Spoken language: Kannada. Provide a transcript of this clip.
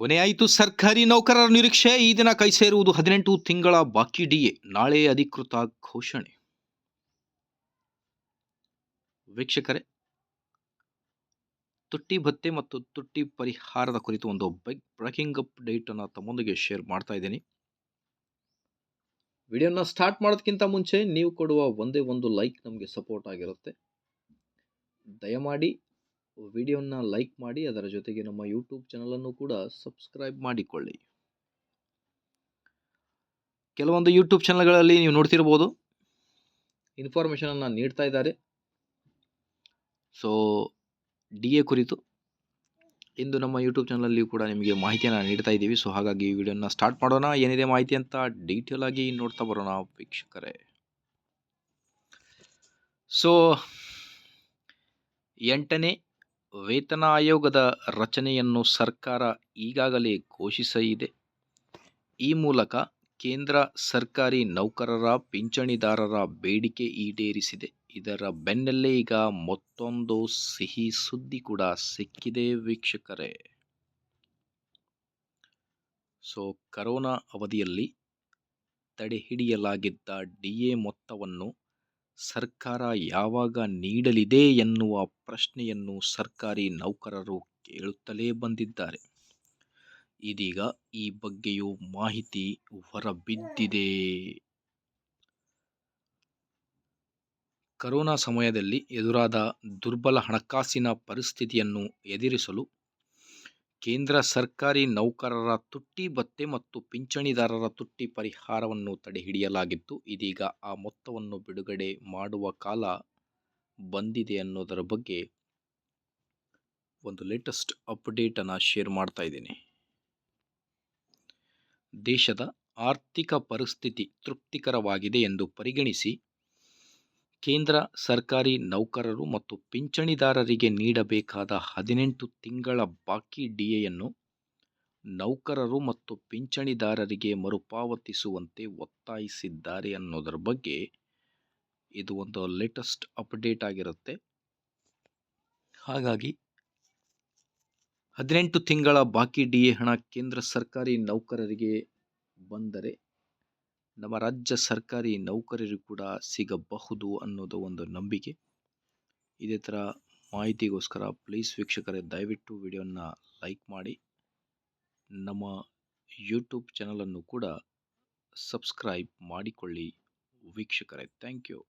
ಕೊನೆಯಾಯಿತು ಸರ್ಕಾರಿ ನೌಕರರ ನಿರೀಕ್ಷೆ. ಈ ದಿನ ಕೈ ಸೇರುವುದು ಹದಿನೆಂಟು ತಿಂಗಳ ಬಾಕಿ ಡಿಎ. ನಾಳೆ ಅಧಿಕೃತ ಘೋಷಣೆ. ವೀಕ್ಷಕರೇ, ತುಟ್ಟಿ ಭತ್ತೆ ಮತ್ತು ತುಟ್ಟಿ ಪರಿಹಾರದ ಕುರಿತು ಒಂದು ಬೈಕ್ ಬ್ರೇಕಿಂಗ್ ಅಪ್ಡೇಟ್ ಅನ್ನು ತಮ್ಮೊಂದಿಗೆ ಶೇರ್ ಮಾಡ್ತಾ ಇದ್ದೀನಿ. ವಿಡಿಯೋನ ಸ್ಟಾರ್ಟ್ ಮಾಡೋದಕ್ಕಿಂತ ಮುಂಚೆ ನೀವು ಕೊಡುವ ಒಂದೇ ಒಂದು ಲೈಕ್ ನಮಗೆ ಸಪೋರ್ಟ್ ಆಗಿರುತ್ತೆ. ದಯಮಾಡಿ ವಿಡಿಯೋನ ಲೈಕ್ ಮಾಡಿ, ಅದರ ಜೊತೆಗೆ ನಮ್ಮ ಯೂಟ್ಯೂಬ್ ಚಾನಲನ್ನು ಕೂಡ ಸಬ್ಸ್ಕ್ರೈಬ್ ಮಾಡಿಕೊಳ್ಳಿ. ಕೆಲವೊಂದು ಯೂಟ್ಯೂಬ್ ಚಾನಲ್ಗಳಲ್ಲಿ ನೀವು ನೋಡ್ತಿರ್ಬೋದು. ಇನ್ಫಾರ್ಮೇಷನನ್ನು ನೀಡ್ತಾ ಇದ್ದಾರೆ. ಸೊ ಡಿ ಎ ಕುರಿತು ಇಂದು ನಮ್ಮ ಯೂಟ್ಯೂಬ್ ಚಾನಲಲ್ಲಿ ಕೂಡ ನಿಮಗೆ ಮಾಹಿತಿಯನ್ನು ನೀಡ್ತಾ ಇದ್ದೀವಿ. ಸೊ ಹಾಗಾಗಿ ಈ ವಿಡಿಯೋನ ಸ್ಟಾರ್ಟ್ ಮಾಡೋಣ. ಏನಿದೆ ಮಾಹಿತಿ ಅಂತ ಡೀಟೇಲ್ ಆಗಿ ನೋಡ್ತಾ ಬರೋಣ ವೀಕ್ಷಕರೇ. ಸೊ ಎಂಟನೇ ವೇತನ ಆಯೋಗದ ರಚನೆಯನ್ನು ಸರ್ಕಾರ ಈಗಾಗಲೇ ಘೋಷಿಸಿದೆ ಈ ಮೂಲಕ ಕೇಂದ್ರ ಸರ್ಕಾರಿ ನೌಕರರ, ಪಿಂಚಣಿದಾರರ ಬೇಡಿಕೆ ಈಡೇರಿಸಿದೆ. ಇದರ ಬೆನ್ನಲ್ಲೇ ಈಗ ಮತ್ತೊಂದು ಸಿಹಿ ಸುದ್ದಿ ಕೂಡ ಸಿಕ್ಕಿದೆ ವೀಕ್ಷಕರೇ. ಸೊ, ಕರೋನಾ ಅವಧಿಯಲ್ಲಿ ತಡೆಹಿಡಿಯಲಾಗಿದ್ದ ಡಿ ಎ ಮೊತ್ತವನ್ನು ಸರ್ಕಾರ ಯಾವಾಗ ನೀಡಲಿದೆ ಎನ್ನುವ ಪ್ರಶ್ನೆಯನ್ನು ಸರ್ಕಾರಿ ನೌಕರರು ಕೇಳುತ್ತಲೇ ಬಂದಿದ್ದಾರೆ. ಇದೀಗ ಈ ಬಗ್ಗೆಯೂ ಮಾಹಿತಿ ಹೊರಬಿದ್ದಿದೆ. ಕರೋನಾ ಸಮಯದಲ್ಲಿ ಎದುರಾದ ದುರ್ಬಲ ಹಣಕಾಸಿನ ಪರಿಸ್ಥಿತಿಯನ್ನು ಎದುರಿಸಲು ಕೇಂದ್ರ ಸರ್ಕಾರಿ ನೌಕರರ ತುಟ್ಟಿ ಭತ್ತೆ ಮತ್ತು ಪಿಂಚಣಿದಾರರ ತುಟ್ಟಿ ಪರಿಹಾರವನ್ನು ತಡೆಹಿಡಿಯಲಾಗಿತ್ತು. ಇದೀಗ ಆ ಮೊತ್ತವನ್ನು ಬಿಡುಗಡೆ ಮಾಡುವ ಕಾಲ ಬಂದಿದೆ ಅನ್ನೋದರ ಬಗ್ಗೆ ಒಂದು ಲೇಟೆಸ್ಟ್ ಅಪ್ಡೇಟನ್ನು ಶೇರ್ ಮಾಡ್ತಾ ಇದ್ದೀನಿ. ದೇಶದ ಆರ್ಥಿಕ ಪರಿಸ್ಥಿತಿ ತೃಪ್ತಿಕರವಾಗಿದೆ ಎಂದು ಪರಿಗಣಿಸಿ ಕೇಂದ್ರ ಸರ್ಕಾರಿ ನೌಕರರು ಮತ್ತು ಪಿಂಚಣಿದಾರರಿಗೆ ನೀಡಬೇಕಾದ ಹದಿನೆಂಟು ತಿಂಗಳ ಬಾಕಿ ಡಿಎಯನ್ನು ನೌಕರರು ಮತ್ತು ಪಿಂಚಣಿದಾರರಿಗೆ ಮರುಪಾವತಿಸುವಂತೆ ಒತ್ತಾಯಿಸಿದ್ದಾರೆ ಅನ್ನೋದರ ಬಗ್ಗೆ ಇದು ಒಂದು ಲೇಟೆಸ್ಟ್ ಅಪ್ಡೇಟ್ ಆಗಿರುತ್ತೆ. ಹಾಗಾಗಿ ಹದಿನೆಂಟು ತಿಂಗಳ ಬಾಕಿ ಡಿ ಎ ಹಣ ಕೇಂದ್ರ ಸರ್ಕಾರಿ ನೌಕರರಿಗೆ ಬಂದರೆ ನಮ್ಮ ರಾಜ್ಯ ಸರ್ಕಾರಿ ನೌಕರರು ಕೂಡ ಸಿಗಬಹುದು ಅನ್ನೋದು ಒಂದು ನಂಬಿಕೆ. ಇದೇ ಥರ ಮಾಹಿತಿಗೋಸ್ಕರ ಪ್ಲೀಸ್ ವೀಕ್ಷಕರೇ, ದಯವಿಟ್ಟು ವಿಡಿಯೋನ ಲೈಕ್ ಮಾಡಿ. ನಮ್ಮ ಯೂಟ್ಯೂಬ್ ಚಾನಲನ್ನು ಕೂಡ ಸಬ್ಸ್ಕ್ರೈಬ್ ಮಾಡಿಕೊಳ್ಳಿ ವೀಕ್ಷಕರೇ. Thank you